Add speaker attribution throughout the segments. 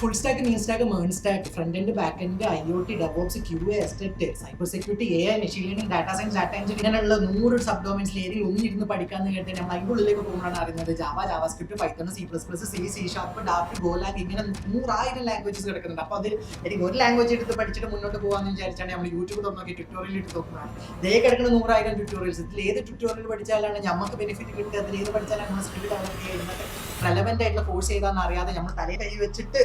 Speaker 1: Full stack MEAN stack മേൺ stack front end back end I O T devops Q estate cyber security A I machine learning data science data engine ഇങ്ങനെയുള്ള നൂറ് sub ഡൊമൈൻസിൽ ഏതെങ്കിലും ഒന്നിരുന്ന് പഠിക്കാന്ന് കേട്ട് നമ്മൾ അതിന്റെ ഉള്ളിലേക്ക് പോകുമ്പോഴാണ് അറിയുന്നത്. Java JavaScript Python C plus plus C C sharp Dart Golang ഇങ്ങനെ നൂറായിരം ലാംഗ്വേജസ് കിടക്കുന്നുണ്ട്. അപ്പോൾ അതിൽ എനിക്ക് ഒരു ലാംഗ്വേജ് എടുത്ത് പഠിച്ചിട്ട് മുന്നോട്ട് പോകാമെന്ന് വിചാരിച്ചാണ് നമ്മൾ യൂട്യൂബ് നോക്കി ട്യൂട്ടോറിയൽ എടുത്ത് നോക്കുന്നതാണ് ദേ കിടക്കുന്ന നൂറായിരം ട്യൂട്ടോറിയൽസ് ഇതിൽ ഏത് ട്യൂട്ടോറിയൽ പഠിച്ചാലാണ് നമുക്ക് ബെനിഫിറ്റ് കിട്ടുക? അതിൽ ഏത് പഠിച്ചാലാണ് നമ്മൾ സ്കിൽ ഡെവലപ്പ് ചെയ്യുന്നത് റെലവെന്റ് ആയിട്ടുള്ള കോഴ്സ് ചെയ്താന്ന് അറിയാതെ നമ്മൾ തലയിൽ കൈ വെച്ചിട്ട്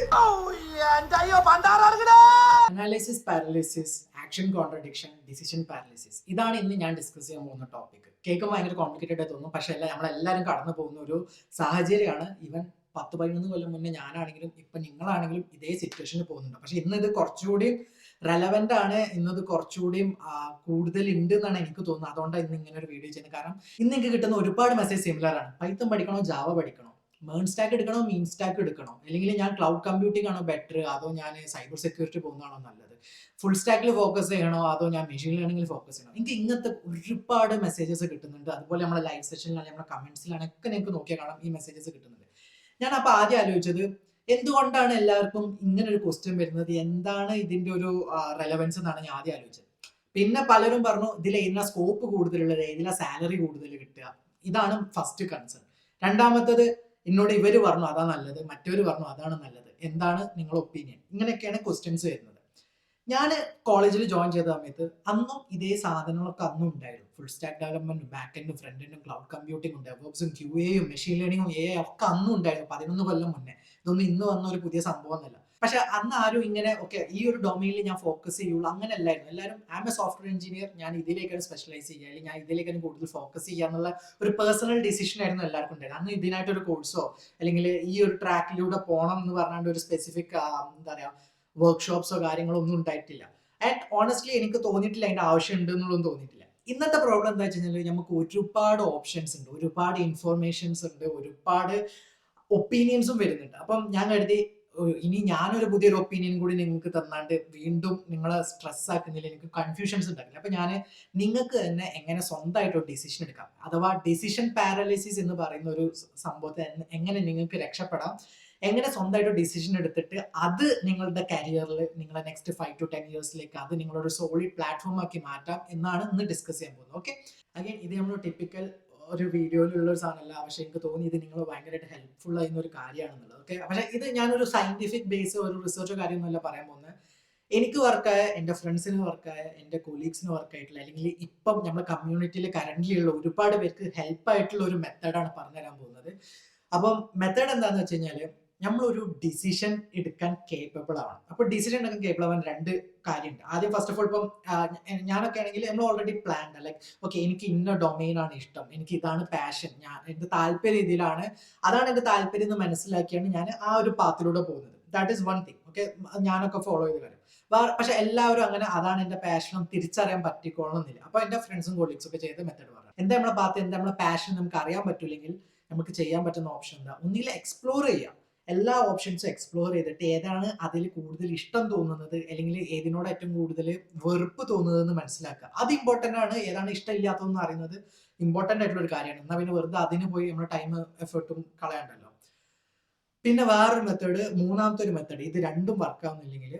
Speaker 1: analysis paralysis action contradiction decision paralysis ഇതാണ് ഇന്ന് ഞാൻ ഡിസ്കസ് ചെയ്യാൻ പോകുന്ന ടോപ്പിക് കേൾക്കുമ്പോൾ ഭയങ്കര കോംപ്ലിക്കേറ്റഡ് ആയി തോന്നും. പക്ഷേ അല്ല നമ്മളെല്ലാവരും കടന്നു പോകുന്ന ഒരു സാഹചര്യമാണ്. ഈവൻ പത്ത് പതിനൊന്ന് കൊല്ലം മുന്നേ ഞാനാണെങ്കിലും ഇപ്പം നിങ്ങളാണെങ്കിലും ഇതേ സിറ്റുവേഷനിൽ പോകുന്നുണ്ട്. പക്ഷെ ഇന്ന് ഇത് കുറച്ചുകൂടി റെലവെന്റ് ആണ്. ഇന്നത് കുറച്ചുകൂടിയും ആ, കൂടുതൽ ഉണ്ട് എന്നാണ് എനിക്ക് തോന്നുന്നത്. അതുകൊണ്ടാണ് ഇന്ന് ഇങ്ങനെ ഒരു വീഡിയോ ചെയ്യുന്നത്. കാരണം ഇന്ന് എനിക്ക് കിട്ടുന്ന ഒരുപാട് മെസ്സേജ് സിമിലർ ആണ്. പൈത്തം പഠിക്കണോ ജാവ പഠിക്കണോ? മേൺ സ്റ്റാക്ക് എടുക്കണോ മീൻ സ്റ്റാക്ക് എടുക്കണോ? അല്ലെങ്കിൽ ഞാൻ ക്ലൗഡ് കമ്പ്യൂട്ടിംഗ് ആണോ ബെറ്റർ അതോ ഞാൻ സൈബർ സെക്യൂരിറ്റി പോകുന്നതാണോ നല്ലത്? ഫുൾ സ്റ്റാക്കിൽ ഫോക്കസ് ചെയ്യണോ? അതോ ഞാൻ മെഷീൻ ലേണിംഗിൽ ഫോക്കസ് ചെയ്യണോ? എനിക്ക് ഇങ്ങനത്തെ ഒരുപാട് മെസ്സേജസ് കിട്ടുന്നുണ്ട്. അതുപോലെ നമ്മുടെ ലൈവ് സെഷനിലാണ് നമ്മുടെ കമൻസിലാണ് ഒക്കെ നിങ്ങൾക്ക് നോക്കിയാൽ കാണാം ഈ മെസ്സേജസ് കിട്ടുന്നുണ്ട് ഞാൻ അപ്പോൾ ആദ്യം ആലോചിച്ചത് എന്തുകൊണ്ടാണ് എല്ലാവർക്കും ഇങ്ങനെ ഒരു ക്വസ്റ്റ്യൻ വരുന്നത്? എന്താണ് ഇതിന്റെ ഒരു റെലവൻസ് എന്നാണ് ഞാൻ ആദ്യം ആലോചിച്ചത്. പിന്നെ പലരും പറഞ്ഞു ഇതിൽ ഏതിനാ സ്കോപ്പ് കൂടുതലുള്ളത്? ഏതിനാ സാലറി കൂടുതൽ കിട്ടുക? ഇതാണ് ഫസ്റ്റ് കൺസേൺ രണ്ടാമത്തത് എന്നോട് ഇവർ പറഞ്ഞു അതാ നല്ലത് മറ്റവർ പറഞ്ഞു അതാണ് നല്ലത്. എന്താണ് നിങ്ങളുടെ ഒപ്പീനിയൻ ഇങ്ങനെയൊക്കെയാണ് ക്വസ്റ്റ്യൻസ് വരുന്നത്. ഞാൻ കോളേജിൽ ജോയിൻ ചെയ്ത സമയത്ത് അന്നും ഇതേ സാധനങ്ങളൊക്കെ അന്നും ഉണ്ടായിരുന്നു. ഫുൾ സ്റ്റാക്ക് ഡെവലപ്മെന്റും ബാക്ക് എൻഡും ഫ്രണ്ട് എൻഡും ക്ലൗഡ് കമ്പ്യൂട്ടിംഗും ഡെവലപ്സും ക്യു എയും മെഷീൻ ലേണിംഗും എ ഒക്കെ അന്നും ഉണ്ടായിരുന്നു. പതിനൊന്ന് കൊല്ലം മുന്നേ. ഇതൊന്നും ഇന്ന് വന്ന ഒരു പുതിയ സംഭവമൊന്നുമല്ല പക്ഷെ അന്ന് ആരും ഇങ്ങനെ ഓക്കെ ഈ ഒരു ഡൊമൈനിൽ ഞാൻ ഫോക്കസ് ചെയ്യുള്ളൂ. അങ്ങനെ അല്ലായിരുന്നു എല്ലാവരും ആം എ സോഫ്റ്റ്വെയർ എഞ്ചിനീയർ ഞാൻ ഇതിലേക്കാണ് സ്പെഷ്യലൈസ് ചെയ്യുക. അല്ലെങ്കിൽ ഞാൻ ഇതിലേക്കാണ് കൂടുതൽ ഫോക്കസ് ചെയ്യുക എന്നുള്ള ഒരു പേഴ്സണൽ ഡിസിഷൻ ആയിരുന്നു എല്ലാവർക്കും ഉണ്ടായിരുന്നു അന്ന് ഇതിനായിട്ടൊരു കോഴ്സോ അല്ലെങ്കിൽ ഈ ഒരു ട്രാക്കിലൂടെ പോകണം എന്ന് പറഞ്ഞാണ്ട് ഒരു സ്പെസിഫിക് എന്താ പറയുക വർക്ക്ഷോപ്സോ കാര്യങ്ങളോ ഒന്നും ഉണ്ടായിട്ടില്ല. ആൻഡ് ഓണസ്റ്റ്ലി എനിക്ക് തോന്നിയിട്ടില്ല അതിന്റെ ആവശ്യം ഉണ്ട് എന്നുള്ളതും തോന്നിയിട്ടില്ല. ഇന്നത്തെ പ്രോബ്ലം എന്താ വെച്ച് കഴിഞ്ഞാൽ നമുക്ക് ഒരുപാട് ഓപ്ഷൻസ് ഉണ്ട്. ഒരുപാട് ഇൻഫോർമേഷൻസ് ഉണ്ട്. ഒരുപാട് ഒപ്പീനിയൻസും വരുന്നുണ്ട്. അപ്പം ഞാൻ കരുതി ഇനി ഞാനൊരു പുതിയൊരു ഒപ്പീനിയൻ കൂടി നിങ്ങൾക്ക് തന്നാണ്ട് വീണ്ടും നിങ്ങളെ സ്ട്രെസ് ആക്കുന്നില്ല എനിക്ക് കൺഫ്യൂഷൻസ് ഉണ്ടാക്കില്ല അപ്പൊ ഞാൻ നിങ്ങൾക്ക് തന്നെ എങ്ങനെ സ്വന്തമായിട്ട് ഒരു ഡിസിഷൻ എടുക്കാം? അഥവാ ഡിസിഷൻ പാരലൈസിസ് എന്ന് പറയുന്ന ഒരു സംഭവത്തെ എങ്ങനെ നിങ്ങൾക്ക് രക്ഷപ്പെടാം? എങ്ങനെ സ്വന്തമായിട്ട് ഡിസിഷൻ എടുത്തിട്ട് അത് നിങ്ങളുടെ കരിയറിൽ നിങ്ങളെ നെക്സ്റ്റ് ഫൈവ് ടു ടെൻ ഇയേഴ്സിലേക്ക് അത് നിങ്ങളൊരു സോളിഡ് പ്ലാറ്റ്ഫോം ആക്കി മാറ്റാം എന്നാണ് ഇന്ന് ഡിസ്കസ് ചെയ്യാൻ പോകുന്നത്. ഓക്കെ അഗൈൻ ഇത് നമ്മൾ ടിപ്പിക്കൽ ഒരു വീഡിയോയിലുള്ള ഒരു സാധനമല്ല. പക്ഷെ എനിക്ക് തോന്നി ഇത് നിങ്ങൾ ഭയങ്കരമായിട്ട് ഹെൽപ്ഫുൾ ആയിരുന്ന ഒരു കാര്യമാണെന്നുള്ളത്. ഓക്കെ പക്ഷെ ഇത് ഞാനൊരു സയന്റിഫിക് ബേസ് ഒരു റിസർച്ചോ കാര്യമൊന്നുമല്ല പറയാൻ പോകുന്നത്. എനിക്ക് വർക്കായ എന്റെ ഫ്രണ്ട്സിന് വർക്കായ എന്റെ കൊളീഗ്സിന് വർക്കായിട്ടുള്ള അല്ലെങ്കിൽ ഇപ്പം നമ്മുടെ കമ്മ്യൂണിറ്റിയിൽ കറന്റ് ഉള്ള ഒരുപാട് പേർക്ക് ഹെൽപ്പായിട്ടുള്ള ഒരു മെത്തേഡാണ് പറഞ്ഞു തരാൻ പോകുന്നത്. അപ്പം മെത്തേഡ് എന്താണെന്ന് വെച്ച് കഴിഞ്ഞാൽ നമ്മളൊരു ഡിസിഷൻ എടുക്കാൻ കേപ്പബിൾ ആവണം. അപ്പോൾ ഡിസിഷൻ എടുക്കാൻ കേപ്പബിൾ ആവാൻ രണ്ട് കാര്യമുണ്ട്. ആദ്യം ഫസ്റ്റ് ഓഫ് ഓൾ ഇപ്പം ഞാനൊക്കെ ആണെങ്കിൽ നമ്മൾ ഓൾറെഡി പ്ലാൻഡ് ലൈക്ക് ഓക്കെ എനിക്ക് ഇന്ന ഡൊമൈൻ ആണ് ഇഷ്ടം. എനിക്ക് ഇതാണ് പാഷൻ ഞാൻ എന്റെ താല്പര്യ രീതിയിലാണ്. അതാണ് എന്റെ താല്പര്യം എന്ന് മനസ്സിലാക്കിയാണ് ഞാൻ ആ ഒരു പാത്തിലൂടെ പോകുന്നത്. That is one thing okay ഞാനൊക്കെ ഫോളോ ചെയ്ത് വേറെ പക്ഷെ എല്ലാവരും അങ്ങനെ അതാണ് എന്റെ പാഷനും തിരിച്ചറിയാൻ പറ്റിക്കോളണം എന്നില്ല അപ്പോൾ എന്റെ ഫ്രണ്ട്സും കൊളീഗ്സും ഒക്കെ ചെയ്ത മെത്തേഡ് പറഞ്ഞു എന്താ നമ്മളെ പാത്ത് എന്താ നമ്മളെ പാഷൻ നമുക്ക് അറിയാൻ പറ്റില്ലെങ്കിൽ നമുക്ക് ചെയ്യാൻ പറ്റുന്ന ഓപ്ഷൻ എന്താ? ഒന്നുകിൽ എക്സ്പ്ലോർ ചെയ്യാം. എല്ലാ ഓപ്ഷൻസും എക്സ്പ്ലോർ ചെയ്തിട്ട് ഏതാണ് അതിൽ കൂടുതൽ ഇഷ്ടം തോന്നുന്നത് അല്ലെങ്കിൽ ഏതിനോട് ഏറ്റവും കൂടുതൽ വെറുപ്പ് തോന്നുന്നത് എന്ന് മനസ്സിലാക്കുക. അത് ഇമ്പോർട്ടന്റ് ആണ്. ഏതാണ് ഇഷ്ടമില്ലാത്തതെന്ന് അറിയുന്നത് ഇമ്പോർട്ടന്റ് ആയിട്ടുള്ള ഒരു കാര്യമാണ്. എന്നാൽ പിന്നെ വെറുതെ അതിന് പോയി നമ്മുടെ ടൈം എഫേർട്ടും കളയണ്ടല്ലോ. പിന്നെ വേറൊരു മെത്തേഡ് മൂന്നാമത്തെ ഒരു മെത്തേഡ് ഇത് രണ്ടും work ആവുന്നില്ലെങ്കിൽ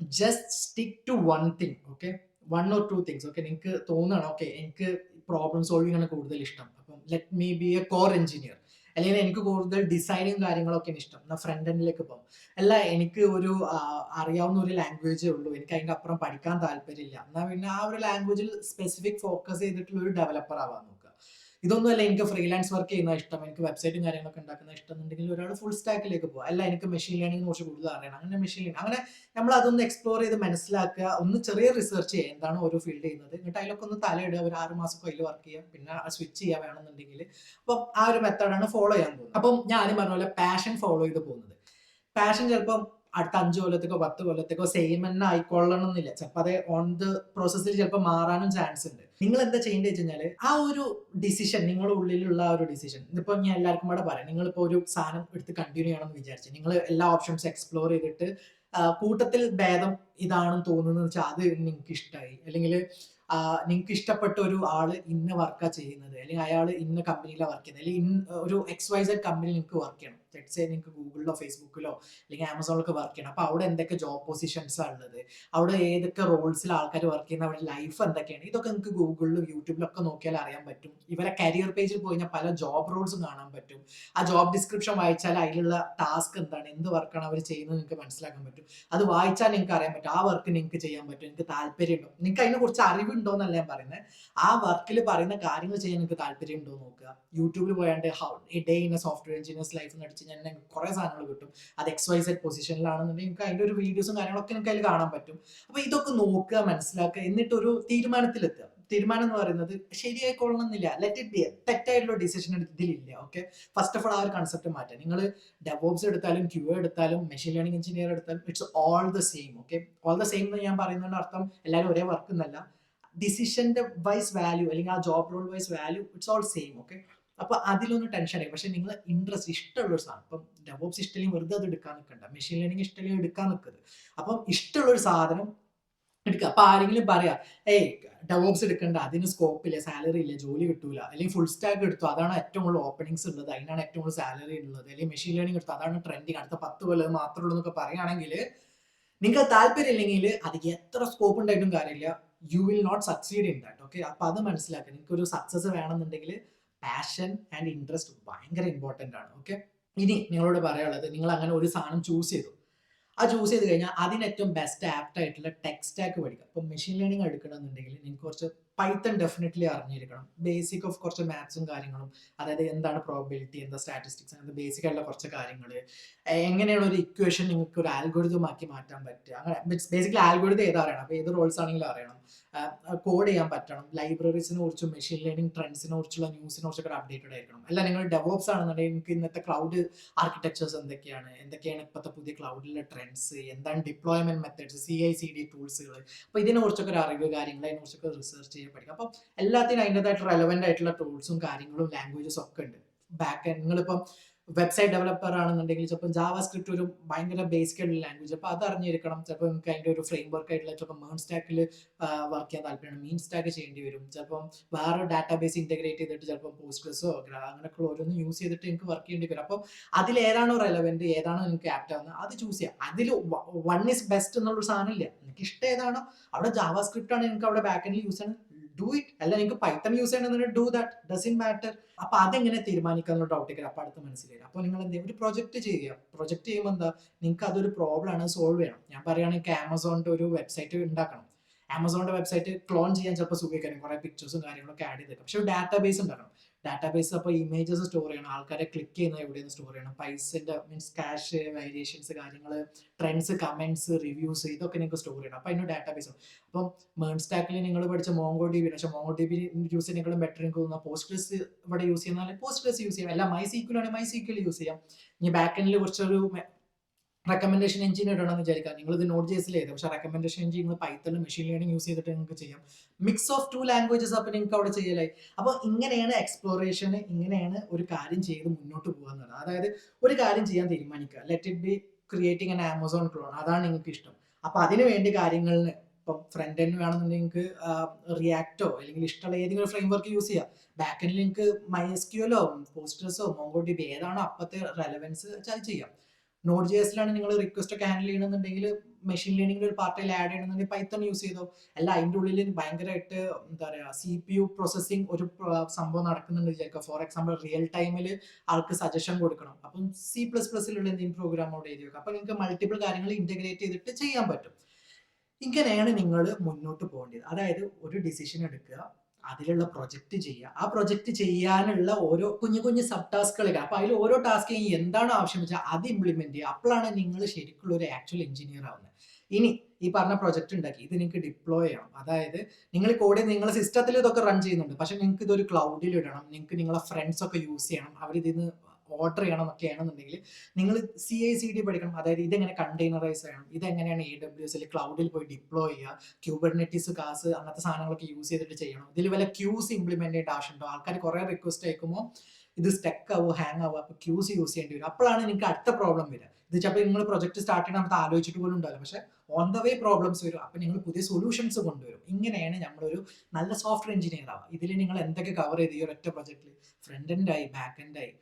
Speaker 1: just stick to one thing okay one or two things okay നിങ്ങൾക്ക് തോന്നണം ഓക്കെ എനിക്ക് പ്രോബ്ലം സോൾവിങ് ആണ് കൂടുതൽ ഇഷ്ടം. അപ്പം let me be a core engineer അല്ലെങ്കിൽ എനിക്ക് കൂടുതൽ ഡിസൈനും കാര്യങ്ങളൊക്കെ ഇഷ്ടം. എന്നാൽ ഫ്രണ്ട് എൻഡിലേക്ക് പോകും അല്ല എനിക്ക് ഒരു അറിയാവുന്ന ഒരു ലാംഗ്വേജേ ഉള്ളൂ. എനിക്ക് അതിന്റെ അപ്പുറം പഠിക്കാൻ താല്പര്യമില്ല. എന്നാൽ പിന്നെ ആ ഒരു ലാംഗ്വേജിൽ സ്പെസിഫിക് ഫോക്കസ് ചെയ്തിട്ടുള്ള ഒരു ഡെവലപ്പർ ആവാൻ ഇതൊന്നുമല്ല എനിക്ക് ഫ്രീലാൻസ് വർക്ക് ചെയ്യുന്ന ഇഷ്ടം. എനിക്ക് വെബ്സൈറ്റും കാര്യങ്ങളൊക്കെ ഉണ്ടാക്കുന്ന ഇഷ്ടം എന്നുണ്ടെങ്കിൽ ഒരാൾ ഫുൾ സ്റ്റാക്കിലേക്ക് പോകുക അല്ല എനിക്ക് മെഷീൻ ലേണിംഗ് കുറച്ച് കൂടുതൽ അറിയണം. അങ്ങനെ മെഷീൻ ലേണിംഗ് അങ്ങനെ നമ്മൾ അതൊന്ന് എക്സ്പ്ലോർ ചെയ്ത് മനസ്സിലാക്കുക. ഒന്ന് ചെറിയ റിസർച്ച് ചെയ്യുക. എന്താണ് ഓരോ ഫീൽഡ് ചെയ്യുന്നത്. എന്നിട്ട് അതിലൊക്കെ ഒന്ന് തലയിടുക ഒരു ആറ് മാസം അതിൽ വർക്ക് ചെയ്യുക. പിന്നെ സ്വിച്ച് ചെയ്യാൻ വേണമെന്നുണ്ടെങ്കിൽ. അപ്പം ആ ഒരു മെത്തേഡാണ് ഫോളോ ചെയ്യാൻ പോകുന്നത്. അപ്പം ഞാൻ ആദ്യം പറഞ്ഞ പോലെ പാഷൻ ഫോളോ ചെയ്ത് പോകുന്നത്. പാഷൻ ചിലപ്പം അടുത്ത അഞ്ച് കൊല്ലത്തേക്കോ പത്ത് കൊല്ലത്തേക്കോ സെയിം തന്നെ ആയിക്കൊള്ളണം എന്നില്ല ചിലപ്പോൾ അത് ഓൺ ദ പ്രോസസ്സിൽ ചിലപ്പോൾ മാറാനും ചാൻസ് ഉണ്ട്. നിങ്ങൾ എന്താ ചെയ്യേണ്ടത് വെച്ച് കഴിഞ്ഞാൽ ആ ഒരു ഡിസിഷൻ നിങ്ങളുടെ ഉള്ളിലുള്ള ആ ഒരു ഡിസിഷൻ ഇതിപ്പോൾ ഞാൻ എല്ലാവർക്കും കൂടെ പറയാം. നിങ്ങളിപ്പോൾ ഒരു സാധനം എടുത്ത് കണ്ടിന്യൂ ചെയ്യണമെന്ന് വിചാരിച്ചു നിങ്ങൾ എല്ലാ ഓപ്ഷൻസ് എക്സ്പ്ലോർ ചെയ്തിട്ട് കൂട്ടത്തിൽ ഭേദം ഇതാണെന്ന് തോന്നുന്നത് വെച്ചാൽ അത് നിങ്ങൾക്ക് ഇഷ്ടമായി അല്ലെങ്കിൽ നിങ്ങൾക്ക് ഇഷ്ടപ്പെട്ട ഒരു ആൾ ഇന്ന വർക്കാണ് ചെയ്യുന്നത് അല്ലെങ്കിൽ അയാൾ ഇന്ന കമ്പനിയിലാണ് വർക്ക് ചെയ്യുന്നത് അല്ലെങ്കിൽ ഇന്ന് ഒരു എക്സ് വൈ കമ്പനിയിൽ നിങ്ങൾക്ക് വർക്ക് ചെയ്യണം. ലെറ്റ്സ് സേ നിങ്ങൾക്ക് ഗൂഗിളിലോ ഫേസ്ബുക്കിലോ അല്ലെങ്കിൽ ആമസോണിലൊക്കെ വർക്ക് ചെയ്യണം. അപ്പോൾ അവിടെ എന്തൊക്കെ ജോബ് പൊസിഷൻസാണ് ഉള്ളത്? അവിടെ ഏതൊക്കെ റോൾസിൽ ആൾക്കാർ വർക്ക് ചെയ്യുന്ന അവരുടെ ലൈഫ് എന്തൊക്കെയാണ്? ഇതൊക്കെ നിങ്ങൾക്ക് ഗൂഗിളിലും യൂട്യൂബിലൊക്കെ നോക്കിയാൽ അറിയാൻ പറ്റും. ഇവരെ കരിയർ പേജിൽ പോയി കഴിഞ്ഞാൽ പല ജോബ് റോൾസും കാണാൻ പറ്റും. ആ ജോബ് ഡിസ്ക്രിപ്ഷൻ വായിച്ചാൽ അതിലുള്ള ടാസ്ക് എന്താണ്? എന്ത് വർക്കാണ് അവർ ചെയ്യുന്നത് നിങ്ങൾക്ക് മനസ്സിലാക്കാൻ പറ്റും. അത് വായിച്ചാൽ നിങ്ങൾക്ക് അറിയാൻ പറ്റും. ആ വർക്ക് നിങ്ങൾക്ക് ചെയ്യാൻ പറ്റും. നിങ്ങൾക്ക് താല്പര്യമുണ്ടോ? നിങ്ങൾക്ക് അതിനെ കുറിച്ച് അറിവുണ്ടോ എന്നല്ല ഞാൻ പറയുന്നത് ആ വർക്കിൽ പറയുന്ന കാര്യങ്ങൾ ചെയ്യാൻ നിങ്ങൾക്ക് താല്പര്യം ഉണ്ടോ നോക്കുക. യൂട്യൂബിൽ പോയാണ്ട് how day in a software engineer's life എന്ന് അടിച്ച് നിങ്ങൾക്ക് കുറേ സാധനങ്ങൾ കിട്ടും. അത് എക്സ് വൈ സെഡ് പൊസിഷനിലാണെന്നുണ്ടെങ്കിൽ നിങ്ങൾക്ക് അതിന്റെ ഒരു വീഡിയോസും കാര്യങ്ങളൊക്കെ നിങ്ങൾക്ക് അതിൽ കാണാൻ പറ്റും. അപ്പോൾ ഇതൊക്കെ നോക്കുക മനസ്സിലാക്കുക എന്നിട്ട് ഒരു തീരുമാനത്തിലെത്തുക. തീരുമാനം എന്ന് പറയുന്നത് ശരിയായി കൊള്ളണമെന്നില്ല ലെറ്റ് ഇറ്റ് ബി തെറ്റായിട്ടുള്ള ഡിസിഷൻ ഇതിലില്ല ഓക്കെ ഫസ്റ്റ് ഓഫ് ഓൾ ആ ഒരു കൺസെപ്റ്റ് മാറ്റാം. നിങ്ങൾ ഡെവോപ്സ് എടുത്താലും ക്യൂ എടുത്താലും മെഷീൻ ലേണിംഗ് എഞ്ചിനീയർ എടുത്താലും it's all the same okay all the same എന്ന് ഞാൻ പറയുന്നതിന്റെ അർത്ഥം എല്ലാവരും ഒരേ വർക്ക് എന്നല്ല. ഡിസിഷന്റെ വൈസ് വാല്യൂ അല്ലെങ്കിൽ ആ job role wise value it's all same okay അപ്പൊ അതിലൊന്നും ടെൻഷൻ ആയി പക്ഷെ നിങ്ങൾ ഇൻട്രസ്റ്റ് ഇഷ്ടമുള്ള ഒരു സാധനം. ഇപ്പം ഡെവോപ്സ് ഇഷ്ടമില്ലെങ്കിൽ വെറുതെ അത് എടുക്കാൻ നിൽക്കണ്ട മെഷീൻ ലേണിംഗ് ഇഷ്ടമില്ലെങ്കിൽ എടുക്കാൻ നിൽക്കുന്നത് അപ്പം ഇഷ്ടമുള്ള ഒരു സാധനം എടുക്കുക. അപ്പൊ ആരെങ്കിലും പറയാ ഏയ് ഡെവോപ്സ് എടുക്കണ്ട. അതിന് സ്കോപ്പ് ഇല്ല സാലറി ഇല്ല ജോലി കിട്ടൂല. അല്ലെങ്കിൽ ഫുൾ സ്റ്റാക്ക് എടുത്തു. അതാണ് ഏറ്റവും കൂടുതൽ ഓപ്പണിങ്സ് ഉള്ളത്. അതിനാണ് ഏറ്റവും കൂടുതൽ സാലറി ഉള്ളത്. അല്ലെങ്കിൽ മെഷീൻ ലേണിംഗ് എടുത്തു. അതാണ് ട്രെൻഡിങ് അടുത്ത പത്ത് കൊല്ലം മാത്രമേ ഉള്ളൂ എന്നൊക്കെ പറയുകയാണെങ്കിൽ നിങ്ങൾക്ക് താല്പര്യം ഇല്ലെങ്കിൽ അത് എത്ര സ്കോപ്പ് ഉണ്ടായിട്ടും കാര്യമില്ല. You will not succeed in that okay അപ്പൊ അത് മനസ്സിലാക്കുക. നിങ്ങൾക്ക് ഒരു സക്സസ് വേണമെന്നുണ്ടെങ്കിൽ പാഷൻ ആൻഡ് ഇൻട്രസ്റ്റ് ഭയങ്കര ഇമ്പോർട്ടന്റ് ആണ്. ഓക്കെ ഇനി നിങ്ങളോട് പറയാനുള്ളത് നിങ്ങൾ അങ്ങനെ ഒരു സാധനം ചൂസ് ചെയ്തു. ആ ചൂസ് ചെയ്ത് കഴിഞ്ഞാൽ അതിന് ഏറ്റവും ബെസ്റ്റ് ആപ്റ്റ് ആയിട്ടുള്ള ടെക് സ്റ്റാക്ക് പഠിക്കാം ഇപ്പം മെഷീൻ ലേണിംഗ് എടുക്കണമെന്നുണ്ടെങ്കിൽ നിങ്ങൾക്ക് കുറച്ച് പൈത്തൺ ഡെഫിനറ്റ്ലി അറിഞ്ഞിരിക്കണം. ബേസിക് ഓഫ് കുറച്ച് മാത്സും കാര്യങ്ങളും അതായത് എന്താണ് പ്രോബിലിറ്റി എന്താ സ്റ്റാറ്റിസ്റ്റിക്സ് അങ്ങനത്തെ ബേസിക് ആയിട്ടുള്ള കുറച്ച് കാര്യങ്ങൾ എങ്ങനെയാണ് ഒരു ഇക്വേഷൻ നിങ്ങൾക്ക് ഒരു ആൽഗോരിതം ആക്കി മാറ്റാൻ പറ്റുക? അങ്ങനെ ബേസിക്കലി ആൽഗോരിതം ഏതാ അറിയണം? അപ്പോൾ ഏത് റോൾസ് ആണെങ്കിലും അറിയണം. കോഡ് ചെയ്യാൻ പറ്റണം. ലൈബ്രറീസിനെ കുറിച്ചും മെഷീൻ ലേണിംഗ് ട്രെൻഡ്സിനെ കുറിച്ചുള്ള ന്യൂസിനെ കുറിച്ചൊക്കെ അപ്ഡേറ്റഡ് ആയിരിക്കണം. അല്ല നിങ്ങൾ ഡെവോപ്സ് ആണെന്നുണ്ടെങ്കിൽ നിങ്ങൾക്ക് ഇന്നത്തെ ക്ലൗഡ് ആർക്കിടെക്ചേഴ്സ് എന്തൊക്കെയാണ്? എന്തൊക്കെയാണ് ഇപ്പോഴത്തെ പുതിയ ക്ലൗഡിലെ ട്രെൻഡ്സ് എന്താണ് deployment methods C I C D ടൂൾസുകൾ അപ്പോൾ ഇതിനെ കുറിച്ചൊക്കെ ഒരു അറിവ് കാര്യങ്ങൾ അതിനെ കുറിച്ചൊക്കെ റിസർച്ച് ചെയ്യാൻ പഠിക്കും. അപ്പം എല്ലാത്തിനും അതിന്റെതായിട്ട് റെലവെന്റ് ആയിട്ടുള്ള ടൂൾസും കാര്യങ്ങളും ലാംഗ്വേജസും ഒക്കെ ഉണ്ട്. ബാക്ക് നിങ്ങളിപ്പം വെബ്സൈറ്റ് ഡെവലപ്പർ ആണെന്നുണ്ടെങ്കിൽ ചിലപ്പോൾ ജാവ സ്ക്രിപ്റ്റ് ഒരു ഭയങ്കര ബേസിക് ആയിട്ടുള്ള ലാംഗ്വേജ് അപ്പോൾ അത് അറിഞ്ഞിരിക്കണം. ചിലപ്പോൾ നിങ്ങൾക്ക് അതിന്റെ ഒരു ഫ്രെയിം വർക്ക് ആയിട്ടുള്ള ചിലപ്പോൾ മേൺ സ്റ്റാക്കിൽ വർക്ക് ചെയ്യാൻ താല്പര്യമാണ്. മീൻ സ്റ്റാക്ക് ചെയ്യേണ്ടി വരും. ചിലപ്പം വേറെ ഡാറ്റാബേസ് ഇന്റഗ്രേറ്റ് ചെയ്തിട്ട് ചിലപ്പോൾ പോസ്റ്റ്ഗ്രസോ അങ്ങനെയൊക്കെ ഓരോന്നും യൂസ് ചെയ്തിട്ട് നിങ്ങൾക്ക് വർക്ക് ചെയ്യേണ്ടി വരും. അപ്പോൾ അതിൽ ഏതാണോ റെലവെന്റ് ഏതാണോ നിങ്ങൾക്ക് ആപ്റ്റ് ആവുന്നത് അത് ചൂസ് ചെയ്യാം. അതിൽ വൺ ഇസ് ബെസ്റ്റ് എന്നുള്ളൊരു ഇല്ല. നിങ്ങൾക്ക് ഇഷ്ടം ഏതാണോ അവിടെ ജാവ സ്ക്രിപ്റ്റ് ആണ് നിങ്ങൾക്ക് അവിടെ ബാക്ക് എൻഡിൽ യൂസ് ചെയ്യണം. ഡു ഇറ്റ് അല്ല നിങ്ങൾക്ക് പൈത്തൺ യൂസ് ചെയ്യണമെന്നുണ്ടെങ്കിൽ ഡു ദാറ്റ് ഡസിൻ മാറ്റർ അപ്പൊ അതെങ്ങനെ തീരുമാനിക്കാന്നുള്ള ഡൗട്ട് അപ്പൊ അടുത്ത് മനസ്സിലായി അപ്പോൾ നിങ്ങൾ എന്ത് ചെയ്യും ഒരു പ്രൊജക്ട് ചെയ്യുക. പ്രൊജക്ട് ചെയ്യുമ്പോൾ എന്താ നിങ്ങൾക്ക് അതൊരു പ്രോബ്ലം ആണ് സോൾവ് ചെയ്യണം. ഞാൻ പറയുകയാണെങ്കിൽ ആമസോണിന്റെ ഒരു വെബ്സൈറ്റ് ഉണ്ടാക്കണം. ആമസോണിന്റെ വെബ്സൈറ്റ് ക്ലോൺ ചെയ്യാൻ ചിലപ്പോൾ സുഖിക്കാനും കുറെ പിക്ചേഴ്സും കാര്യങ്ങളൊക്കെ ആഡ് ചെയ്തേക്കാം. പക്ഷെ ഡാറ്റാബേസ് ഉണ്ടാകണം ഡാറ്റാബേസ് അപ്പോൾ ഇമേജസ് സ്റ്റോർ ചെയ്യണം. ആൾക്കാരെ ക്ലിക്ക് ചെയ്യുന്നത് എവിടെയെന്ന് സ്റ്റോർ ചെയ്യണം. പൈസന്റെ മീൻസ് ക്യാഷ് വേരിയേഷൻസ് കാര്യങ്ങൾ ട്രെൻഡ്സ് കമന്റ്സ് റിവ്യൂസ് ഇതൊക്കെ നിങ്ങൾക്ക് സ്റ്റോർ ചെയ്യണം. അപ്പോൾ അതിന് ഡാറ്റാബേസ് ഉണ്ട് അപ്പം മേൺ സ്റ്റാക്കിൽ നിങ്ങൾ പഠിച്ച മോങ്കോ ഡി ബി പക്ഷേ മോങ്കോ ഡി ബി യൂസ് ചെയ്യുന്നതിനേക്കാളും ബെറ്റർ എനിക്ക് തോന്നുന്ന. പോസ്റ്റ് ഗ്രസ് ഇവിടെ യൂസ് ചെയ്യുന്ന പോസ്റ്റ് ഗ്രസ് യൂസ് ചെയ്യാം. അല്ല മൈ സീക്വൽ ആണെങ്കിൽ മൈ സീക്വൽ യൂസ് ചെയ്യാം. ഇനി ബാക്ക് എൻഡിൽ കുറച്ചൊരു റെക്കമെൻഡേഷൻ എഞ്ചിൻ ഇടണമെന്ന് വിചാരിക്കാം. നിങ്ങൾ ഇത് നോട്ട് ജേസിൽ ചെയ്ത് പക്ഷേ റെക്കമെൻഡേഷൻ എഞ്ചിൻ നിങ്ങൾ പൈത്തലും മെഷീൻ ലേണിംഗ് യൂസ് ചെയ്തിട്ട് നിങ്ങൾക്ക് ചെയ്യാം. മിക്സ് ഓഫ് ടു ലാംഗ്വേജസ് അപ്പോൾ നിങ്ങൾക്ക് അവിടെ ചെയ്യലായി. അപ്പോൾ ഇങ്ങനെയാണ് എക്സ്പ്ലോറേഷൻ ഇങ്ങനെയാണ് ഒരു കാര്യം ചെയ്ത് മുന്നോട്ട് പോകുന്നത് അതായത് ഒരു കാര്യം ചെയ്യാൻ തീരുമാനിക്കുക. Let it be creating an Amazon clone അതാണ് നിങ്ങൾക്ക് ഇഷ്ടം. അപ്പോൾ അതിന് വേണ്ടി കാര്യങ്ങളിൽ ഇപ്പം ഫ്രണ്ട് എൻഡ് വേണമെന്നുണ്ടെങ്കിൽ നിങ്ങൾക്ക് റിയാക്റ്റോ അല്ലെങ്കിൽ ഇഷ്ടമുള്ള ഏതെങ്കിലും ഫ്രെയിം വർക്ക് യൂസ് ചെയ്യാം. ബാക്ക് എൻഡിൽ നിങ്ങൾക്ക് മൈ എസ് ക്യൂലോ പോസ്റ്റേഴ്സോ മോങ്കോ ഡി ബി ഏതാണോ അപ്പോഴത്തെ റെലവൻസ് ചെയ്യാം. നോട്ട് ജി നിങ്ങൾ റിക്വസ്റ്റ് ഒക്കെ ഹാൻഡിൽ ചെയ്യണമെന്നുണ്ടെങ്കിൽ മെഷീൻ ലേണിംഗിൽ ഒരു പാർട്ടിൽ ആഡ് ചെയ്യണമെന്നുണ്ടെങ്കിൽ പൈത്തൺ യൂസ് ചെയ്തോ? അല്ല അതിന്റെ ഉള്ളിൽ ഭയങ്കരമായിട്ട് എന്താ പറയുക സി പി യു പ്രോസസ്സിങ് ഒരു സംഭവം നടക്കുന്നുണ്ട് വിചാരിക്കുക. ഫോർ എക്സാമ്പിൾ റിയൽ ടൈമിൽ ആൾക്ക് സജഷൻ കൊടുക്കണം. അപ്പം സി പ്ലസ് പ്ലസ്സിലുള്ള എന്തെങ്കിലും പ്രോഗ്രാം അവിടെ എഴുതി വെക്കാം. അപ്പം നിങ്ങൾക്ക് മൾട്ടിപ്പിൾ കാര്യങ്ങൾ ഇന്റഗ്രേറ്റ് ചെയ്തിട്ട് ചെയ്യാൻ പറ്റും. ഇങ്ങനെയാണ് നിങ്ങൾ മുന്നോട്ട് പോകേണ്ടത്. അതായത് ഒരു ഡിസിഷൻ എടുക്കുക. അതിലുള്ള പ്രൊജക്റ്റ് ചെയ്യുക. ആ പ്രൊജക്റ്റ് ചെയ്യാനുള്ള ഓരോ കുഞ്ഞു കുഞ്ഞു സബ് ടാസ്കുകൾ അപ്പൊ അതിൽ ഓരോ ടാസ്ക് എന്താണ് ആവശ്യം വെച്ചാൽ അത് ഇംപ്ലിമെന്റ് ചെയ്യുക. അപ്പോഴാണ് നിങ്ങൾ ശരിക്കുള്ള ഒരു ആക്ച്വൽ എഞ്ചിനീയർ ആവുന്നത് ഇനി ഈ പറഞ്ഞ പ്രൊജക്ട് ഉണ്ടാക്കി ഇത് നിങ്ങൾക്ക് ഡിപ്ലോയ് ചെയ്യണം. അതായത് നിങ്ങൾ കോഡ് നിങ്ങൾ സിസ്റ്റത്തിൽ ഇതൊക്കെ റൺ ചെയ്യുന്നുണ്ട്. പക്ഷെ നിങ്ങൾക്ക് ഇതൊരു ക്ലൗഡിൽ ഇടണം. നിങ്ങൾക്ക് നിങ്ങളെ ഫ്രണ്ട്സ് ഒക്കെ യൂസ് ചെയ്യണം. അവർ ഇതിന് ഓർഡർ ചെയ്യണം എന്നൊക്കെ ആണെന്നുണ്ടെങ്കിൽ നിങ്ങൾ സി ഐ സി ഡി പഠിക്കണം. അതായത് ഇതെങ്ങനെ കണ്ടെയ്നറൈസ് ചെയ്യണം? ഇതെങ്ങനെയാണ് എ ഡബ്ല്യു എസിൽ ക്ലൗഡിൽ പോയി ഡിപ്ലോയ് ചെയ്യുക ക്യൂബർനെറ്റിസ് കാസ് അങ്ങനത്തെ സാധനങ്ങളൊക്കെ യൂസ് ചെയ്തിട്ട് ചെയ്യണം? ഇതിൽ വല്ല ക്യൂസ് ഇംപ്ലിമെന്റ് ചെയ്യേണ്ട ആവശ്യമുണ്ടോ? ആൾക്കാർ കുറേ റിക്വസ്റ്റ് അയക്കുമ്പോൾ ഇത് സ്റ്റെക്ക് ആവുമോ ഹാങ് ആവുമോ അപ്പോൾ ക്യൂസ് യൂസ് ചെയ്യേണ്ടി വരും. അപ്പോഴാണ് നിങ്ങൾക്ക് അടുത്ത പ്രോബ്ലം വരിക ഇത് ചിലപ്പോൾ നിങ്ങൾ പ്രൊജക്ട് സ്റ്റാർട്ട് ചെയ്യണം നമുക്ക് ആലോചിച്ചിട്ട് പോലും ഉണ്ടാവില്ല. പക്ഷെ ഓൺ ദ വേ പ്രോബ്ലംസ് വരും. അപ്പോൾ നിങ്ങൾ പുതിയ സൊല്യൂഷൻസ് കൊണ്ടുവരും. ഇങ്ങനെയാണ് നമ്മളൊരു നല്ല സോഫ്റ്റ്വെയർ എഞ്ചിനീയർ ആവുക. ഇതിൽ നിങ്ങൾ എന്തൊക്കെ കവർ ചെയ്ത് ഈ ഒരൊറ്റ പ്രൊജക്റ്റിൽ ഫ്രണ്ട് എൻഡായി ബാക്ക് എൻഡായി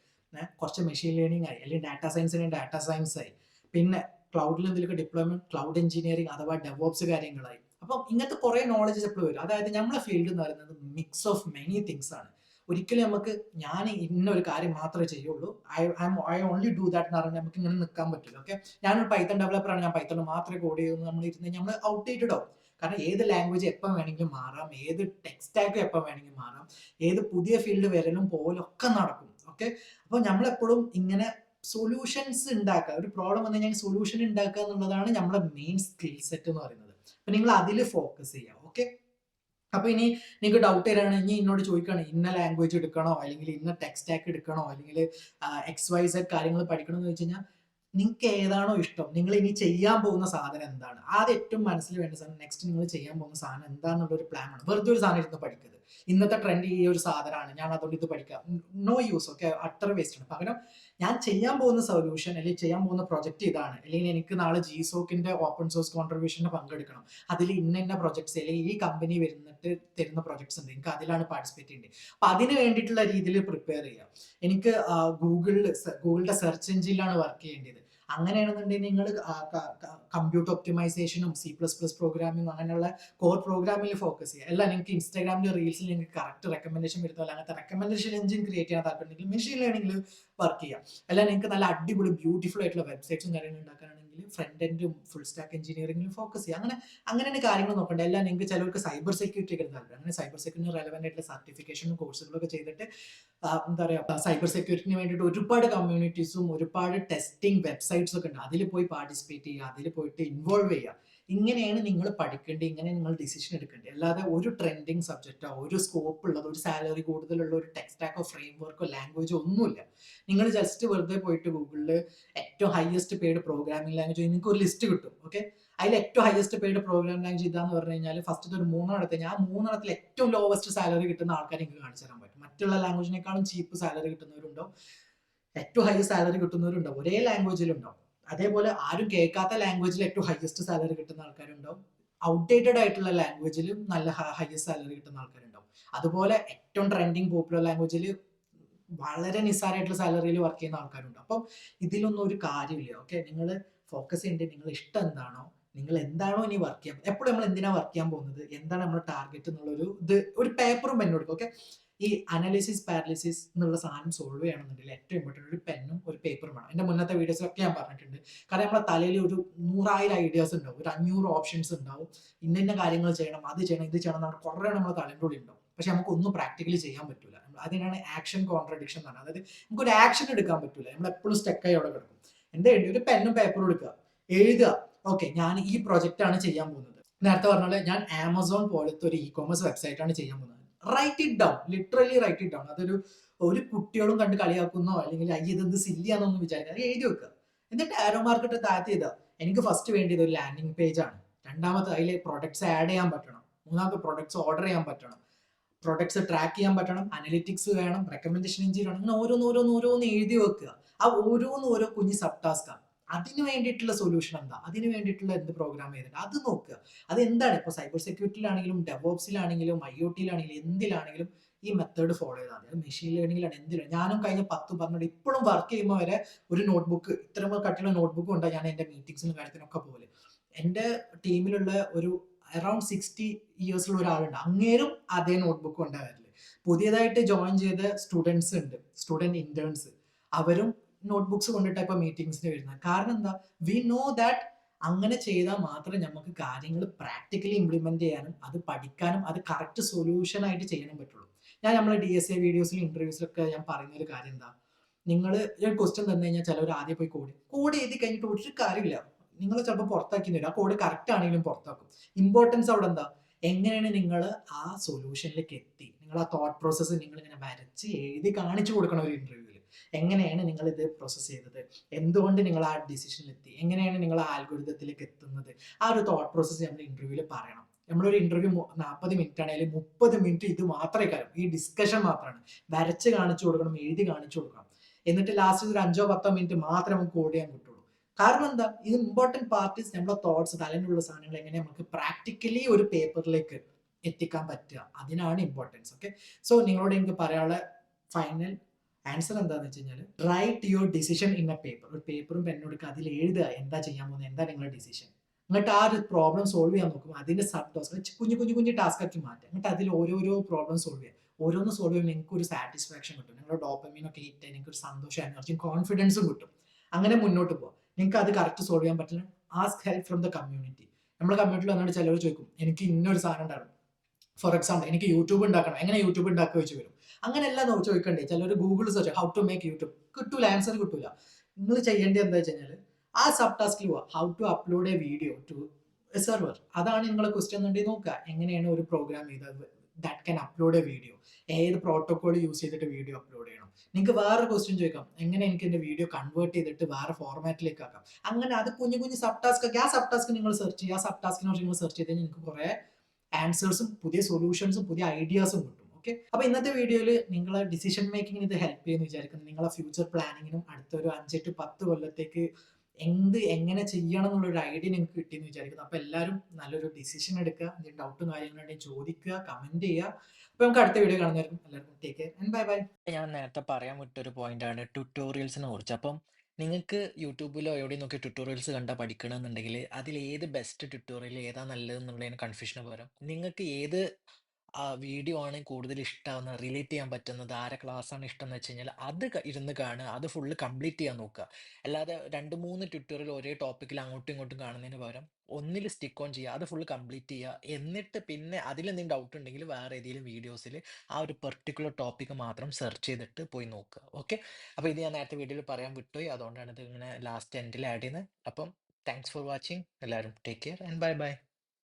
Speaker 1: കുറച്ച് മെഷീൻ ലേണിംഗ് ആയി അല്ലെങ്കിൽ ഡാറ്റ സയൻസിന് ഡാറ്റ സയൻസ് ആയി. പിന്നെ ക്ലൗഡിൽ എന്തെങ്കിലുമൊക്കെ ഡിപ്ലോയ്മെന്റ് ക്ലൗഡ് എഞ്ചിനീയറിംഗ് അഥവാ ഡെവോപ്സ് കാര്യങ്ങളായി. അപ്പം ഇങ്ങനത്തെ കുറേ നോളജസ് എപ്പോഴും വരും. അതായത് നമ്മളെ ഫീൽഡ് എന്ന് പറയുന്നത് മിക്സ് ഓഫ് മെനി തിങ്സ് ആണ്. ഒരിക്കലും നമുക്ക് ഞാൻ ഇന്ന ഒരു കാര്യം മാത്രമേ ചെയ്യുള്ളൂ. I I only do that എന്ന് പറഞ്ഞാൽ നമുക്ക് ഇങ്ങനെ നിൽക്കാൻ പറ്റില്ല ഓക്കെ ഞാനൊരു പൈത്തൺ ഡെവലപ്പർ ആണ്. ഞാൻ പൈത്തൺ മാത്രമേ കോഡ് ചെയ്യുന്നു നമ്മൾ ഇരുന്ന് നമ്മൾ ഔട്ട്ഡേറ്റഡ് ആവും. കാരണം ഏത് ലാംഗ്വേജ് എപ്പം വേണമെങ്കിലും മാറാം. ഏത് ടെക്സ്റ്റാക്കും എപ്പം വേണമെങ്കിലും മാറാം. ഏത് പുതിയ ഫീൽഡ് വരലും പോലൊക്കെ നടക്കും. ഓക്കെ അപ്പോൾ നമ്മളെപ്പോഴും ഇങ്ങനെ സൊല്യൂഷൻസ് ഉണ്ടാക്കുക ഒരു പ്രോബ്ലം വന്നു കഴിഞ്ഞാൽ സൊല്യൂഷൻ ഉണ്ടാക്കുക എന്നുള്ളതാണ് നമ്മുടെ മെയിൻ സ്കിൽ സെറ്റ് എന്ന് പറയുന്നത്. അപ്പൊ നിങ്ങൾ അതിൽ ഫോക്കസ് ചെയ്യുക ഓക്കെ അപ്പൊ ഇനി നിങ്ങൾക്ക് ഡൗട്ട് തരാണ് ഇനി എന്നോട് ചോദിക്കണം ഇന്ന ലാംഗ്വേജ് എടുക്കണോ? അല്ലെങ്കിൽ ഇന്ന ടെക്സ്റ്റാക്ക് എടുക്കണോ? അല്ലെങ്കിൽ എക്സ് വൈ സെഡ് കാര്യങ്ങൾ പഠിക്കണമെന്ന് വെച്ച് കഴിഞ്ഞാൽ നിങ്ങൾക്ക് ഏതാണോ ഇഷ്ടം? നിങ്ങൾ ഇനി ചെയ്യാൻ പോകുന്ന സാധനം എന്താണ്? ആദ്യം ഏറ്റവും മനസ്സിൽ വേണ്ട സാധനം നെക്സ്റ്റ് നിങ്ങൾ ചെയ്യാൻ പോകുന്ന സാധനം എന്താണെന്നുള്ള ഒരു പ്ലാൻ ആണ്. വെറുതെ ഒരു സാധനം ഇരുന്ന് പഠിക്കരുത്. ഇന്നത്തെ ട്രെൻഡ് ഈ ഒരു സാധനമാണ്. ഞാൻ അതുകൊണ്ട് ഇത് പഠിക്കാം. നോ യൂസ് ഓക്കെ അത്ര വേസ്റ്റ് ആണ്. പകരം ഞാൻ ചെയ്യാൻ പോകുന്ന സൊല്യൂഷൻ അല്ലെങ്കിൽ ചെയ്യാൻ പോകുന്ന പ്രൊജക്റ്റ് ഇതാണ്. അല്ലെങ്കിൽ എനിക്ക് നാളെ ജി സോക്കിന്റെ ഓപ്പൺ സോഴ്സ് കോൺട്രിബ്യൂഷന് പങ്കെടുക്കണം. അതിൽ ഇന്ന ഇന്ന പ്രൊജക്ട്സ് അല്ലെങ്കിൽ ഈ കമ്പനി വരുന്നിട്ട് തരുന്ന പ്രൊജക്ട്സ് ഉണ്ട്. എനിക്ക് അതിലാണ് പാർട്ടിസിപ്പേറ്റ് ചെയ്യേണ്ടത്. അപ്പൊ അതിന് വേണ്ടിയിട്ടുള്ള രീതിയിൽ പ്രിപ്പയർ ചെയ്യാം. എനിക്ക് ഗൂഗിളിൽ ഗൂഗിളിന്റെ സെർച്ച് എഞ്ചിനിലാണ് വർക്ക് ചെയ്യേണ്ടത്. അങ്ങനെയാണെന്നുണ്ടെങ്കിൽ നിങ്ങൾ കമ്പ്യൂട്ടർ ഒപ്റ്റിമൈസേഷനും സി പ്ലസ് പ്ലസ് പ്രോഗ്രാമിങ്ങും അങ്ങനെയുള്ള കോർ പ്രോഗ്രാമിൽ ഫോക്കസ് ചെയ്യുക. അല്ല നിങ്ങൾക്ക് ഇൻസ്റ്റാഗ്രാമിൽ റീൽസിൽ നിങ്ങൾക്ക് കറക്റ്റ് റെക്കമെൻഡേഷൻ വരുന്നില്ല അങ്ങനത്തെ റെക്കമെൻഡേഷൻ എഞ്ചിൻ ക്രിയേറ്റ് ചെയ്യാൻ താല്പര്യം മെഷീൻ ലേണിംഗിൽ വർക്ക് ചെയ്യാം. അല്ല നിങ്ങൾക്ക് നല്ല അടിപൊളി ബ്യൂട്ടിഫുൾ ആയിട്ടുള്ള വെബ്സൈറ്റ്സും കാര്യങ്ങളും ഉണ്ടാക്കാനാണെങ്കിൽ ഫ്രണ്ട് എൻഡും ഫുൾ സ്റ്റാക്ക് എഞ്ചിനീയറിംഗിലും ഫോക്കസ് ചെയ്യുക. അങ്ങനെ അങ്ങനെയാണ് കാര്യങ്ങൾ നോക്കേണ്ടത്. എല്ലാം നിങ്ങൾക്ക് ചിലവർക്ക് സൈബർ സെക്യൂരിറ്റി ഒക്കെ താല്പര്യം അങ്ങനെ സൈബർ സെക്യൂരിറ്റി റെലവന്റ് ആയിട്ടുള്ള സർട്ടിഫിക്കേഷനും കോഴ്സുകളൊക്കെ ചെയ്തിട്ട് എന്താ പറയുക സൈബർ സെക്യൂരിറ്റിന് വേണ്ടിയിട്ട് ഒരുപാട് കമ്മ്യൂണിറ്റീസും ഒരുപാട് ടെസ്റ്റിംഗ് വെബ്സൈറ്റ്സ് ഒക്കെ ഉണ്ട്. അതിൽ പോയി പാർട്ടിസിപ്പേറ്റ് ചെയ്യുക അതിൽ പോയിട്ട് ഇൻവോൾവ് ചെയ്യുക. ഇങ്ങനെയാണ് നിങ്ങൾ പഠിക്കേണ്ടത് ഇങ്ങനെ നിങ്ങൾ ഡിസിഷൻ എടുക്കേണ്ടത്. അല്ലാതെ ഒരു ട്രെൻഡിങ് സബ്ജക്റ്റോ ഒരു സ്കോപ്പ് ഉള്ളത് ഒരു സാലറി കൂടുതലുള്ള ഒരു ടെക്സ്റ്റാക്കോ ഫ്രെയിം വർക്കോ ലാംഗ്വേജോ ഒന്നുമില്ല. നിങ്ങൾ ജസ്റ്റ് വെറുതെ പോയിട്ട് ഗൂഗിളിൽ ഏറ്റവും ഹയസ്റ്റ് പെയ്ഡ് പ്രോഗ്രാമിംഗ് ലാംഗ്വേജ് നിങ്ങൾക്ക് ഒരു ലിസ്റ്റ് കിട്ടും ഓക്കെ അതിൽ ഏറ്റവും ഹയസ്റ്റ് പെയ്ഡ് പ്രോഗ്രാം ലാംഗ്വേജ് ഇതാന്ന് പറഞ്ഞു കഴിഞ്ഞാൽ ഫസ്റ്റ് ഒരു മൂന്നെണ്ണത്തെ ഞാൻ മൂന്നെണ്ണത്തിൽ ഏറ്റവും ലോവസ്റ്റ് സാലറി കിട്ടുന്ന ആൾക്കാരെ നിങ്ങൾക്ക് കാണിച്ചു തരാൻ പറ്റും. മറ്റുള്ള ലാംഗ്വേജിനേക്കാളും ചീപ്പ് സാലറി കിട്ടുന്നവരുണ്ടോ ഏറ്റവും ഹൈ സാലറി കിട്ടുന്നവരുണ്ടോ ഒരേ ലാംഗ്വേജിലുണ്ടോ അതേപോലെ ആരും കേൾക്കാത്ത ലാംഗ്വേജിൽ ഏറ്റവും ഹയസ്റ്റ് സാലറി കിട്ടുന്ന ആൾക്കാരുണ്ടാവും. ഔട്ട്ഡേറ്റഡ് ആയിട്ടുള്ള ലാംഗ്വേജിലും നല്ല ഹയസ്റ്റ് സാലറി കിട്ടുന്ന ആൾക്കാരുണ്ടാവും. അതുപോലെ ഏറ്റവും ട്രെൻഡിങ് പോപ്പുലർ ലാംഗ്വേജിൽ വളരെ നിസ്സാരമായിട്ടുള്ള സാലറിയിൽ വർക്ക് ചെയ്യുന്ന ആൾക്കാരുണ്ട് അപ്പം ഇതിലൊന്നും ഒരു കാര്യമില്ല ഓക്കെ നിങ്ങൾ ഫോക്കസ് ചെയ്യേണ്ടത് നിങ്ങൾ ഇഷ്ടം എന്താണോ നിങ്ങൾ എന്താണോ ഇനി വർക്ക് ചെയ്യാൻ എപ്പോഴും നമ്മൾ എന്തിനാണ് വർക്ക് ചെയ്യാൻ പോകുന്നത് എന്താണ് നമ്മുടെ ടാർഗറ്റ് എന്നുള്ളൊരു ഇത് ഒരു പേപ്പറും പെന്നും എടുക്കും ഓക്കെ ഈ അനാലിസിസ് പാരലിസിസ് എന്നുള്ള സാധനം സോൾവ് ചെയ്യണമെന്നുണ്ടെങ്കിൽ ഏറ്റവും ഇമ്പോർട്ടന്റ് ഒരു പെന്നും ഒരു പേപ്പറും വേണം. എന്റെ മുന്നത്തെ വീഡിയോസിലൊക്കെ ഞാൻ പറഞ്ഞിട്ടുണ്ട്. കാരണം നമ്മുടെ തലയിൽ ഒരു നൂറായിരം ഐഡിയാസ് ഉണ്ടാവും. ഒരു അഞ്ഞൂറ് ഓപ്ഷൻസ് ഉണ്ടാവും. ഇന്ന ഇന്ന കാര്യങ്ങൾ ചെയ്യണം അത് ചെയ്യണം ഇത് ചെയ്യണം എന്ന് കുറേ നമ്മളെ തലേന്റെ ഉള്ളിൽ ഉണ്ടാവും. പക്ഷെ നമുക്ക് ഒന്നും പ്രാക്ടിക്കലി ചെയ്യാൻ പറ്റില്ല അതിനാണ് ആക്ഷൻ കോൺട്രഡിക്ഷൻ എന്ന് പറയുന്നത് അതായത് നമുക്കൊരു ആക്ഷൻ എടുക്കാൻ പറ്റില്ല നമ്മൾ എപ്പോഴും സ്റ്റെക്കായി അവിടെ കിടക്കും. എന്താ വേണ്ടി ഒരു പെന്നും പേപ്പറും എടുക്കുക. എഴുതുക. ഓക്കെ ഞാൻ ഈ പ്രൊജക്റ്റാണ് ചെയ്യാൻ പോകുന്നത്. നേരത്തെ പറഞ്ഞാൽ ഞാൻ ആമസോൺ പോലത്തെ ഒരു ഇ കോമേഴ്സ് വെബ്സൈറ്റാണ് ചെയ്യാൻ പോകുന്നത്. Write it down literally write it down അതൊരു ഒരു കുട്ടികളും കണ്ട് കളിയാക്കുന്നോ അല്ലെങ്കിൽ അയ്യ ഇതെന്ത് സില്ലിയാണെന്നൊന്നും വിചാരിക്കുക എഴുതി വെക്കുക. എന്നിട്ട് ആരോ മാർക്കറ്റ് താഴ്ത്തി ചെയ്താൽ എനിക്ക് ഫസ്റ്റ് വേണ്ടിയത് ഒരു ലാൻഡിങ് പേജ് ആണ്. രണ്ടാമത്തെ അതിൽ പ്രൊഡക്ട്സ് ആഡ് ചെയ്യാൻ പറ്റണം. മൂന്നാമത്തെ പ്രൊഡക്ട്സ് ഓർഡർ ചെയ്യാൻ പറ്റണം. പ്രൊഡക്ട്സ് ട്രാക്ക് ചെയ്യാൻ പറ്റണം. അനലിറ്റിക്സ് വേണം. റെക്കമെൻഡേഷൻ എഞ്ചിൻ വേണം. അങ്ങനെ ഓരോന്ന് ഓരോന്ന് ഓരോന്ന് എഴുതി വെക്കുക. ആ ഓരോന്ന് ഓരോ കുഞ്ഞ് സബ് ടാസ്കാണ് അതിന് വേണ്ടിയിട്ടുള്ള സൊല്യൂഷൻ എന്താ? അതിന് വേണ്ടിയിട്ടുള്ള എന്ത് പ്രോഗ്രാം ചെയ്തിട്ട് അത് നോക്കുക അത് എന്താണ് ഇപ്പോൾ സൈബർ സെക്യൂരിറ്റിയിലാണെങ്കിലും ഡെവോപ്സിലാണെങ്കിലും ഐ ഒ ടിയിലാണെങ്കിലും എന്തിലാണെങ്കിലും ഈ മെത്തേഡ് ഫോളോ ചെയ്താൽ മതി. അത് മെഷീൻ ലേണിംഗിലാണ് എന്തിലും? ഞാനും കഴിഞ്ഞ പത്ത് പന്ത്രണ്ട് ഇപ്പോഴും വർക്ക് ചെയ്യുമ്പോൾ വരെ ഒരു നോട്ട്ബുക്ക് ഇത്രയും കട്ടിയുള്ള നോട്ട്ബുക്കും ഉണ്ട് ഞാൻ എന്റെ മീറ്റിംഗ്സിനും കാര്യത്തിനൊക്കെ പോലെ എന്റെ ടീമിലുള്ള ഒരു അറൌണ്ട് സിക്സ്റ്റി ഇയേഴ്സിലുള്ള ഒരാളുണ്ട്. അങ്ങേരും അതേ നോട്ട്ബുക്ക് ഉണ്ടാകാറില്ല പുതിയതായിട്ട് ജോയിൻ ചെയ്ത സ്റ്റുഡൻസ് ഉണ്ട്. സ്റ്റുഡന്റ് ഇന്റേൺസ് അവരും നോട്ട്ബുക്സ് കൊണ്ടിട്ട് ഇപ്പൊ മീറ്റിംഗ്സിന് വരുന്നത്. കാരണം എന്താ? വി നോ ദാറ്റ് അങ്ങനെ ചെയ്താൽ മാത്രമേ നമുക്ക് കാര്യങ്ങൾ പ്രാക്ടിക്കലി ഇംപ്ലിമെന്റ് ചെയ്യാനും അത് പഠിക്കാനും അത് കറക്റ്റ് സൊല്യൂഷൻ ആയിട്ട് ചെയ്യാനും പറ്റുള്ളൂ. ഞാൻ നമ്മളെ ഡി എസ് എ വീഡിയോസിലും ഇന്റർവ്യൂസിലൊക്കെ ഞാൻ പറയുന്ന ഒരു കാര്യം എന്താ? നിങ്ങൾ ഒരു ക്വസ്റ്റ്യൻ തന്നു കഴിഞ്ഞാൽ ചിലവർ ആദ്യം പോയി കോഡ് കോഡ് എഴുതി കഴിഞ്ഞിട്ട് ഒരു കാര്യമില്ല. നിങ്ങൾ ചിലപ്പോൾ പുറത്താക്കി തരും. ആ കോഡ് കറക്റ്റ് ആണെങ്കിലും പുറത്താക്കും. ഇമ്പോർട്ടൻസ് അവിടെ എന്താ? എങ്ങനെയാണ് നിങ്ങൾ ആ സൊല്യൂഷനിലേക്ക് എത്തി? നിങ്ങൾ ആ തോട്ട് പ്രോസസ്സ് നിങ്ങൾ ഇങ്ങനെ വരച്ച് എഴുതി കാണിച്ചു കൊടുക്കണം ഒരു ഇന്റർവ്യൂവിൽ എങ്ങനെയാണ് നിങ്ങൾ ഇത് പ്രോസസ്സ് ചെയ്തത്? എന്തുകൊണ്ട് നിങ്ങൾ ആ ഡിസിഷൻ എത്തി എങ്ങനെയാണ് നിങ്ങൾ ആ ആൽഗോരിതത്തിലേക്ക് എത്തുന്നത്? ആ ഒരു തോട്ട് പ്രോസസ്സ് നമ്മൾ ഇന്റർവ്യൂവിൽ പറയണം. നമ്മളൊരു ഇന്റർവ്യൂ നാൽപ്പത് മിനിറ്റ് ആണെങ്കിലും മുപ്പത് മിനിറ്റ് ഇത് മാത്രമേ കാര്യം. ഈ ഡിസ്കഷൻ മാത്രമാണ് വരച്ച് കാണിച്ചു കൊടുക്കണം എഴുതി കാണിച്ചു കൊടുക്കണം. എന്നിട്ട് ലാസ്റ്റ് ഒരു അഞ്ചോ പത്തോ മിനിറ്റ് മാത്രമേ നമുക്ക് ഓടിയാൻ കിട്ടുള്ളൂ കാരണം എന്താ? ഇത് ഇമ്പോർട്ടന്റ് പാർട്ടീസ് നമ്മുടെ തോട്ട്സ് തലയിലുള്ള സാധനങ്ങൾ എങ്ങനെ നമുക്ക് പ്രാക്ടിക്കലി ഒരു പേപ്പറിലേക്ക് എത്തിക്കാൻ പറ്റുക. അതിനാണ് ഇമ്പോർട്ടൻസ് ഓക്കെ സോ നിങ്ങളോട് എനിക്ക് പറയാനുള്ള ഫൈനൽ ആൻസർ എന്താന്ന് വെച്ച് കഴിഞ്ഞാൽ write your decision in a paper ഒരു പേപ്പറും പെണ്ണെടുക്കുക അതിൽ എഴുതുക എന്താ ചെയ്യാൻ പോകുന്നത് എന്താ നിങ്ങളുടെ ഡിസിഷൻ എന്നിട്ട് ആ ഒരു പ്രോബ്ലം സോൾവ് ചെയ്യാൻ നോക്കും അതിന്റെ സബ് ടാസ്ക് കുഞ്ഞു കുഞ്ഞു കുഞ്ഞു ടാസ്ക് ആക്കി മാറ്റുക. എന്നിട്ട് അതിൽ ഓരോരോ പ്രോബ്ലം സോൾവ് ചെയ്യുക. ഓരോന്ന് സോൾവ് ചെയ്യുമ്പോൾ നിങ്ങൾക്ക് ഒരു സാറ്റിസ്ഫാക്ഷൻ കിട്ടും. നിങ്ങളുടെ ഡോപ്പമീനൊക്കെ ഹിറ്റ് നിങ്ങൾക്ക് ഒരു സന്തോഷം എനർജിയും കോൺഫിഡൻസും കിട്ടും. അങ്ങനെ മുന്നോട്ട് പോകാം നിങ്ങൾക്ക് അത് കറക്റ്റ് സോൾവ് ചെയ്യാൻ പറ്റില്ല ask help from the community നമ്മുടെ കമ്മ്യൂണിറ്റിയിൽ വന്നിട്ട് ചിലർ ചോദിക്കും എനിക്ക് ഇന്നൊരു സാധനം ഉണ്ടായിരുന്നു. ഫോർ എക്സാമ്പിൾ എനിക്ക് യൂട്യൂബ് ഉണ്ടാക്കണം. എങ്ങനെ യൂട്യൂബ് ഉണ്ടാക്കുക വെച്ച് വരും. അങ്ങനെയല്ല ചോദിക്കണ്ടേ? ചിലർ Google search how to make YouTube കിട്ടൂല ആൻസർ കിട്ടൂല. നിങ്ങൾ ചെയ്യേണ്ടത് എന്താ വെച്ച് കഴിഞ്ഞാൽ ആ സബ് ടാസ്കിൽ പോവുക how to upload a video to server അതാണ് നിങ്ങളെ ക്വസ്റ്റ്യൻ എന്നുണ്ടെങ്കിൽ നോക്കുക. എങ്ങനെയാണ് ഒരു പ്രോഗ്രാം ചെയ്തത് that can upload a video ഏത് പ്രോട്ടോകോൾ യൂസ് ചെയ്തിട്ട് വീഡിയോ അപ്ലോഡ് ചെയ്യണം? നിങ്ങൾക്ക് വേറെ ക്വസ്റ്റ്യൻ ചോദിക്കാം. എങ്ങനെ എനിക്ക് എന്റെ വീഡിയോ കൺവേർട്ട് ചെയ്തിട്ട് വേറെ ഫോർമാറ്റിലേക്ക് ആക്കാം? അങ്ങനെ അത് കുഞ്ഞു കുഞ്ഞു സബ് ടാസ്ക് ഒക്കെ ആ സബ് ടാസ്ക് നിങ്ങൾ സെർച്ച് ചെയ്യുക. ആ സബ് ടാസ്കിനെ കുറിച്ച് നിങ്ങൾ സെർച്ച് ചെയ്ത് കഴിഞ്ഞാൽ നിങ്ങൾക്ക് കുറേ ആൻസേഴ്സും പുതിയ സൊല്യൂഷൻസും പുതിയ ഐഡിയാസും കിട്ടും ഓക്കെ അപ്പൊ ഇന്നത്തെ വീഡിയോയിൽ നിങ്ങളെ ഡിസിഷൻ മേക്കിങ്ങിന് ഇത് ഹെൽപ്പ് ചെയ്യുന്നു വിചാരിക്കുന്നു. നിങ്ങളെ ഫ്യൂച്ചർ പ്ലാനിങ്ങിനും അടുത്തൊരു അഞ്ച് ടു പത്ത് കൊല്ലത്തേക്ക് എന്ത് എങ്ങനെ ചെയ്യണം എന്നുള്ളൊരു ഐഡിയ നിങ്ങൾക്ക് കിട്ടിയെന്ന് വിചാരിക്കുന്നു. അപ്പൊ എല്ലാവരും നല്ലൊരു ഡിസിഷൻ എടുക്കുക എന്തെങ്കിലും ഡൗട്ടും കാര്യങ്ങളുണ്ടെങ്കിൽ ചോദിക്കുക കമന്റ് ചെയ്യുക. അപ്പൊ നമുക്ക് അടുത്ത വീഡിയോ കാണുന്നതായിരിക്കും. എല്ലാവർക്കും take care and bye bye
Speaker 2: ഞാൻ നേരത്തെ പറയാൻ വിട്ടൊരു ആണ് ട്യൂട്ടോറിയൽസിനെ കുറിച്ച്. അപ്പം നിങ്ങൾക്ക് യൂട്യൂബിലോ എവിടെയും നോക്കി ട്യൂട്ടോറിയൽസ് കണ്ടാൽ പഠിക്കണമെന്നുണ്ടെങ്കിൽ അതിൽ ഏത് ബെസ്റ്റ് ട്യൂട്ടോറിയൽ ഏതാ നല്ലതെന്നുള്ളതിന് കൺഫ്യൂഷന് പകരം. നിങ്ങൾക്ക് ഏത് ആ വീഡിയോ ആണ് കൂടുതൽ ഇഷ്ടമാവുന്നത് റിലേറ്റ് ചെയ്യാൻ പറ്റുന്നത് ആരെ ക്ലാസ് ആണ് ഇഷ്ടം എന്ന് വെച്ച് കഴിഞ്ഞാൽ അത് ഇരുന്ന് കാണുക അത് ഫുള്ള് കംപ്ലീറ്റ് ചെയ്യാൻ നോക്കുക. അല്ലാതെ രണ്ട് മൂന്ന് ട്യൂട്ടോറിയൽ ഒരേ ടോപ്പിക്കിൽ അങ്ങോട്ടും ഇങ്ങോട്ടും കാണുന്നതിന് പകരം ഒന്നിൽ സ്റ്റിക്ക് ഓൺ ചെയ്യുക അത് ഫുള്ള് കംപ്ലീറ്റ് ചെയ്യുക. എന്നിട്ട് പിന്നെ അതിലെന്തെങ്കിലും ഡൗട്ട് ഉണ്ടെങ്കിൽ വേറെ ഏതെങ്കിലും വീഡിയോസിൽ ആ ഒരു പെർട്ടിക്കുലർ ടോപ്പിക്ക് മാത്രം സെർച്ച് ചെയ്തിട്ട് പോയി നോക്കുക. ഓക്കെ അപ്പോൾ ഇത് ഞാൻ നേരത്തെ വീഡിയോയിൽ പറയാൻ വിട്ടുപോയി. അതുകൊണ്ടാണ് ഇത് ഇങ്ങനെ ലാസ്റ്റ് എൻഡിൽ ആഡ് ചെയ്യുന്നത്. അപ്പം താങ്ക്സ് ഫോർ വാച്ചിങ് എല്ലാവരും take care and bye bye